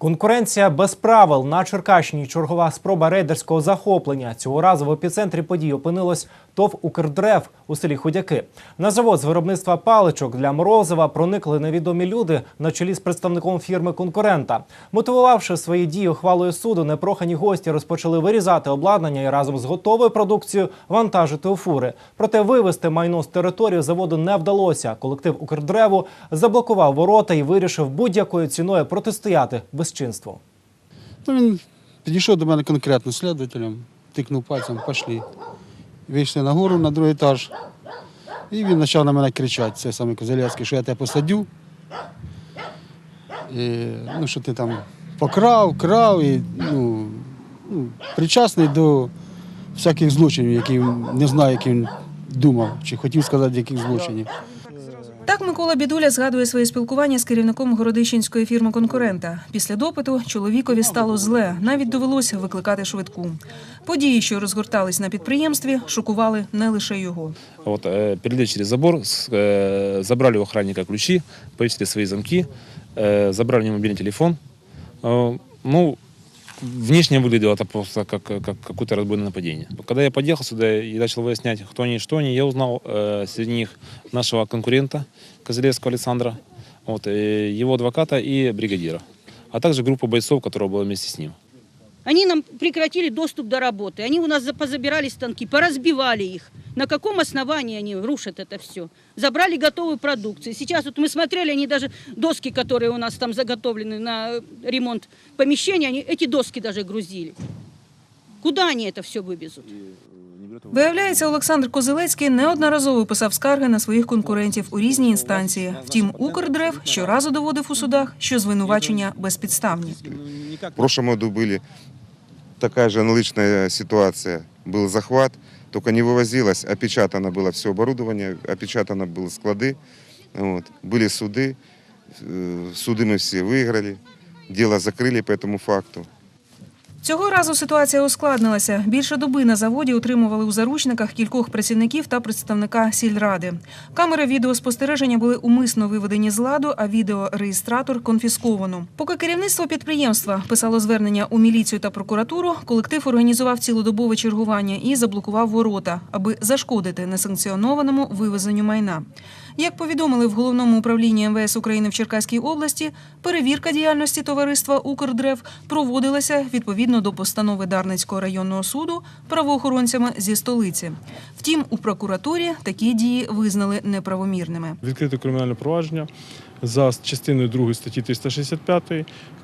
Конкуренція без правил на Черкащині. Чергова спроба рейдерського захоплення. Цього разу в епіцентрі подій опинилось ТОВ «Укрдрев» у селі Ходяки. На завод з виробництва паличок для морозива проникли невідомі люди на чолі з представником фірми конкурента. Мотивувавши свої дії ухвалою суду, непрохані гості розпочали вирізати обладнання і разом з готовою продукцією вантажити у фури. Проте вивезти майно з території заводу не вдалося. Колектив «Укрдреву» заблокував ворота і вирішив будь-якою ціною протистояти безчинству. Ну, він підійшов до мене конкретно слідувателем, тикнув пальцем, пішли. Вийшли на гору на другий етаж. І він почав на мене кричати, це саме Козелецький, що я тебе посадю. І, ну, що ти там покрав, крав і ну, ну, причасний до всяких злочинів, які не знаю, які він думав, чи хотів сказати, яких злочинів. Так Микола Бідуля згадує своє спілкування з керівником городищенської фірми конкурента. Після допиту чоловікові стало зле. Навіть довелося викликати швидку. Події, що розгортались на підприємстві, шокували не лише його. Вот, э, перелезли через забор, с- э, забрали у охранника ключи, повесили свои замки, э, забрали у него мобильный телефон. Э, ну, внешне выглядело это просто как, как какое-то разбойное нападение. Когда я подъехал сюда и начал выяснять, кто они и что они, я узнал э, среди них нашего конкурента Козелевского Александра, вот, э, его адвоката и бригадира, а также группу бойцов, которая была вместе с ним. Они нам прекратили доступ до работы. Они у нас за- позабирали станки, поразбивали их. На каком основании они рушат это все? Забрали готовую продукцию. Сейчас вот мы смотрели, они даже доски, которые у нас там заготовлены на э, ремонт помещения, они эти доски даже грузили. Куда они это все вывезут? Виявляється, Олександр Козелецький неодноразово писав скарги на своїх конкурентів у різні інстанції. Втім, Укрдрев щоразу доводив у судах, що звинувачення безпідставні. В прошлом году были такая же аналогичная ситуация. Был захват, только не вывозилось, опечатано было все оборудование, опечатано были склады. Вот. Были суды, э, суды мы все выиграли, дело закрыли по этому факту. Цього разу ситуація ускладнилася. Більше доби на заводі утримували у заручниках кількох працівників та представника сільради. Камери відеоспостереження були умисно виведені з ладу, а відеореєстратор конфісковано. Поки керівництво підприємства писало звернення у міліцію та прокуратуру, колектив організував цілодобове чергування і заблокував ворота, аби зашкодити несанкціонованому вивезенню майна. Як повідомили в головному управлінні МВС України в Черкаській області, перевірка діяльності товариства Укрдрев проводилася відповідно до постанови Дарницького районного суду правоохоронцями зі столиці. Втім, у прокуратурі такі дії визнали неправомірними. відкрите кримінальне провадження за частиною 2 статті 365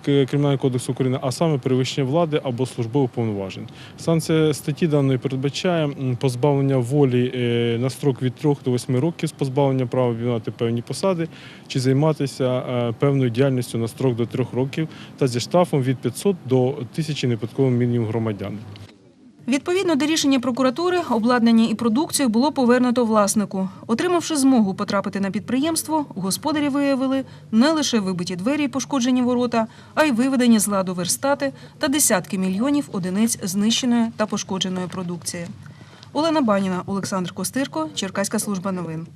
К- Кримінального кодексу України, а саме перевищення влади або службових повноважень. Санкція статті даної передбачає позбавлення волі е, на строк від 3 до 8 років з позбавлення права обіймати певні посади чи займатися е, певною діяльністю на строк до 3 років та зі штрафом від 500 до 1000 неподатковим мінімум громадян. Відповідно до рішення прокуратури, обладнання і продукцію було повернуто власнику. Отримавши змогу потрапити на підприємство, господарі виявили не лише вибиті двері і пошкоджені ворота, а й виведені з ладу верстати та десятки мільйонів одиниць знищеної та пошкодженої продукції. Олена Баніна, Олександр Костирко, Черкаська служба новин.